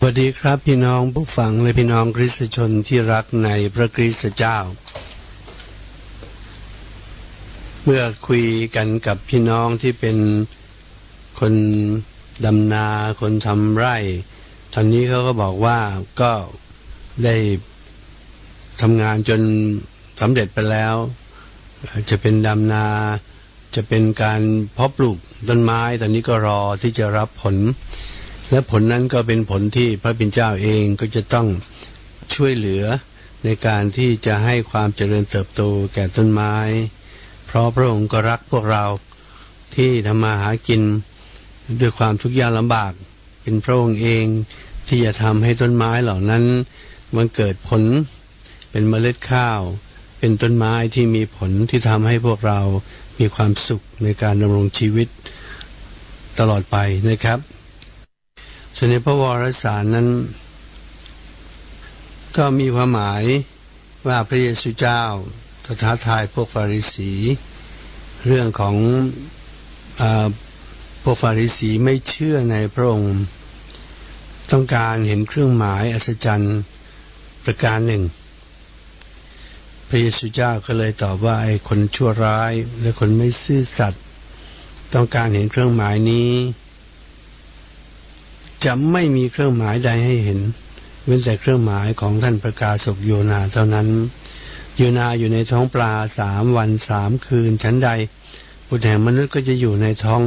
สวัสดีครับพี่น้องผู้ฟังและพี่น้องคริสตชนที่รักในพระคริสตเจ้า เมื่อคุยกันกับพี่น้องที่เป็นคนดำนาคนทำไร่ ตอนนี้เขาก็บอกว่าก็ได้ ทำงานจนสำเร็จไปแล้ว จะเป็นดำนาจะเป็นการเพาะปลูกต้นไม้ตอนนี้ก็รอที่จะรับผล และผลนั้นก็เป็นผลที่พระบิดเจ้าเองก็จะต้องช่วยเหลือในการที่จะให้ความเจริญเติบโตแก่ต้นไม้ เพราะพระองค์ก็รักพวกเราที่ทำมาหากินด้วยความทุกข์ยากลำบาก เป็นพระองค์เองที่จะทำให้ต้นไม้เหล่านั้นมันเกิดผล เป็นเมล็ดข้าว เป็นต้นไม้ที่มีผลที่ทำให้พวกเรามีความสุขในการดำรงชีวิตตลอดไปนะครับ ส่วนในพระวรสารนั้น ก็มีความหมายว่าพระเยซูเจ้าตท้าทายพวกฟาริสี เรื่องของอพวกฟาริสีไม่เชื่อในพระองค์ ต้องการเห็นเครื่องหมายอัศจรรย์ประการหนึ่ง ระเยซูเจ้าก็เลยตอบว่าไอ้คนชั่วร้ายและคนไม่ซื่อสัตย์ต้องการเห็นเครื่องหมายนี้ จะไม่มีเครื่องหมายใดให้เห็น เว้นแต่เครื่องหมายของท่านประกาศกโยนาเท่านั้น โยนาอยู่ในท้องปลาสามวันสามคืนชั้นใดบุตรแห่งมนุษย์ก็จะอยู่ในท้อง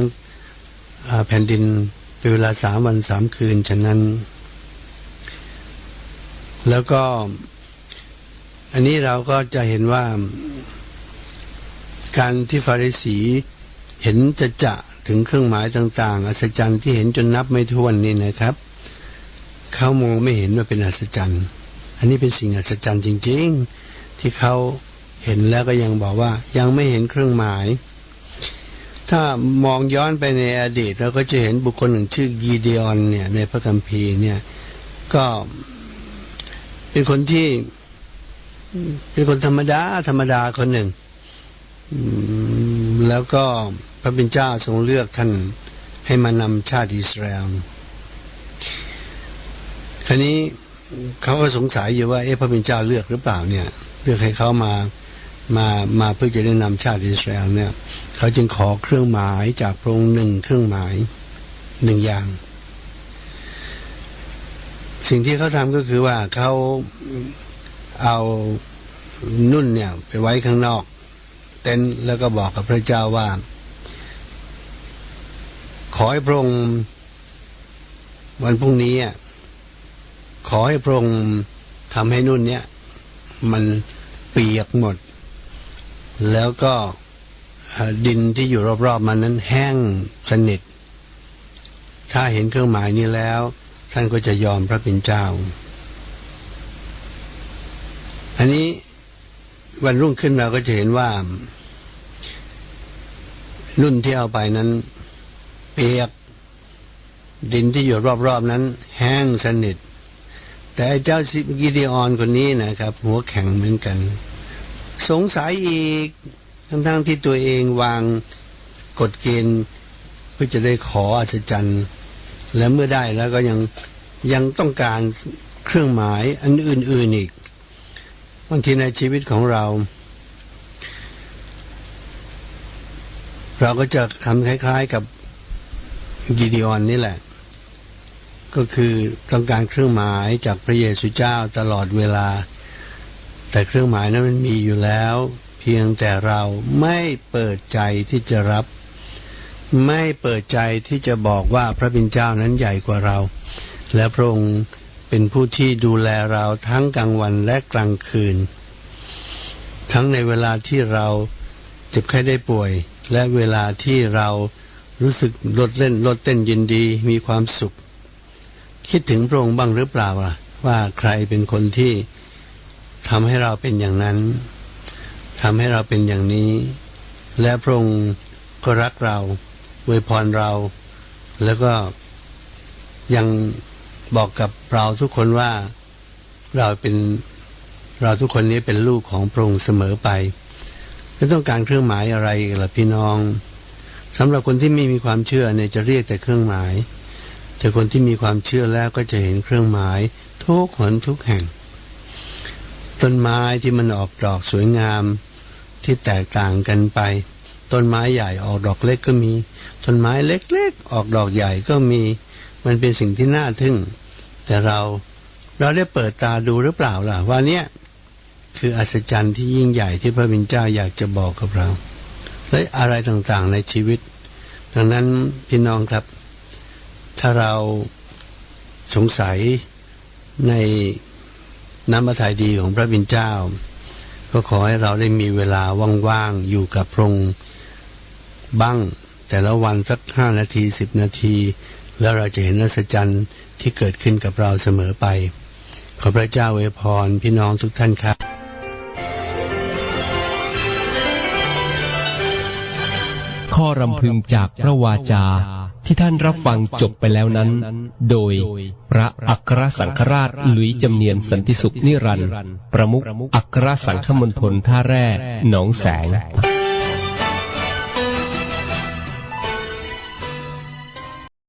อแผ่นดินเป็นเวลาสามวันสามคืนฉะนั้น แล้วก็ อันนี้เราก็จะเห็นว่า การที่ฟาริสีเห็นจะจะถึงเครื่องหมายต่าง ๆ อัศจรรย์ที่เห็นจนนับไม่ถ้วนนี่นะครับ เขามองไม่เห็นว่าเป็นอัศจรรย์ อันนี้เป็นสิ่งอัศจรรย์จริง ๆ ที่เขาเห็นแล้วก็ยังบอกว่ายังไม่เห็นเครื่องหมาย ถ้ามองย้อนไปในอดีตเราก็จะเห็นบุคคลหนึ่งชื่อกีเดออนเนี่ยในพระคัมภีร์เนี่ยก็เป็นคนที่ เป็นคนธรรมดาธรรมดาคนหนึ่งแล้วก็พระเป็นเจ้าทรงเลือกท่านให้มานำชาติอิสราเอลคราวนี้เขาก็สงสัยอยู่ว่าเอ๊ะพระเป็นเจ้าเลือกหรือเปล่าเนี่ย เลือกให้เขามามามาเพื่อจะได้นำชาติอิสราเอลเนี่ย เขาจึงขอเครื่องหมายจากพระองค์หนึ่งเครื่องหมายหนึ่งอย่าง สิ่งที่เขาทำก็คือว่าเขา เอานุ่นเนี่ยไปไว้ข้างนอก เต็นท์แล้วก็บอกกับพระเจ้าว่า ขอให้พระองค์วันพรุ่งนี้ขอให้พระองค์ทำให้นุ่นเนี่ย มันเปียกหมด แล้วก็ดินที่อยู่รอบๆมันนั้นแห้งสนิท ถ้าเห็นเครื่องหมายนี้แล้ว ท่านก็จะยอมพระเป็นเจ้า อันนี้วันรุ่งขึ้นเราก็จะเห็นว่านุ่นที่เอาไปนั้น เปียก ดินที่อยู่รอบๆนั้น แห้งสนิท แต่เจ้าซิกิเดออนคนนี้นะครับ หัวแข็งเหมือนกัน สงสัยอีก ทั้งๆที่ตัวเองวางกฎเกณฑ์เพื่อจะได้ขออัศจรรย์และเมื่อได้แล้วก็ยังยังต้องการเครื่องหมายอันอื่นๆอีก บางทีในชีวิตของเรา เราก็จะทำคล้าย ๆกับกิเดียอนนี่แหละ ก็คือต้องการเครื่องหมายจากพระเยซูเจ้าตลอดเวลา แต่เครื่องหมายนั้นมันมีอยู่แล้ว เพียงแต่เราไม่เปิดใจที่จะรับ ไม่เปิดใจที่จะบอกว่าพระบิดเจ้านั้นใหญ่กว่าเรา และพระองค์ เป็นผู้ที่ดูแลเราทั้งกลางวันและกลางคืน ทั้งในเวลาที่เราเจ็บไข้ได้ป่วย และเวลาที่เรารู้สึกลดเล่นลดเต้นยินดีมีความสุข คิดถึงพระองค์บ้างหรือเปล่าล่ะว่าใครเป็นคนที่ทำให้เราเป็นอย่างนั้นทำให้เราเป็นอย่างนี้ และพระองค์ก็รักเราอวยพรเรา แล้วก็ยัง บอกกับเราทุกคนว่าเราเป็นเราทุกคนนี้เป็นลูกของพระองค์เสมอไปไม่ต้องการเครื่องหมายอะไรล่ะพี่น้องสำหรับคนที่ไม่มีความเชื่อเนี่ยจะเรียกแต่เครื่องหมาย แต่คนที่มีความเชื่อแล้วก็จะเห็นเครื่องหมายทุกหนทุกแห่ง ต้นไม้ที่มันออกดอกสวยงามที่แตกต่างกันไป ต้นไม้ใหญ่ออกดอกเล็กก็มี ต้นไม้เล็กๆออกดอกใหญ่ก็มี มันเป็นสิ่งที่น่าทึ่ง แต่เราเราได้เปิดตาดูหรือเปล่าล่ะว่าเนี่ยคืออัศจรรย์ที่ยิ่งใหญ่ที่พระบิดาเจ้าอยากจะบอกกับเรา และอะไรต่างๆในชีวิต ดังนั้นพี่น้องครับ ถ้าเราสงสัยในน้ำพระทัยดีของพระบิดาเจ้า ก็ขอให้เราได้มีเวลาว่างๆอยู่กับพระองค์บ้างแต่ละวันสักห้านาทีสิบนาที แล้วเราจะเห็นอัศจรรย์ที่เกิดขึ้นกับเราเสมอไป ขอพระเจ้าอวพรพี่น้องทุกท่านครับข้อรำพึงจากพระวาจาที่ท่านรับฟังจบไปแล้วนั้น โดยพระอัครสังฆราชหลุยจำเนียนสันติสุขนิรันดร์ประมุขอัครสังฆมณฑลท่าแร่หนองแสง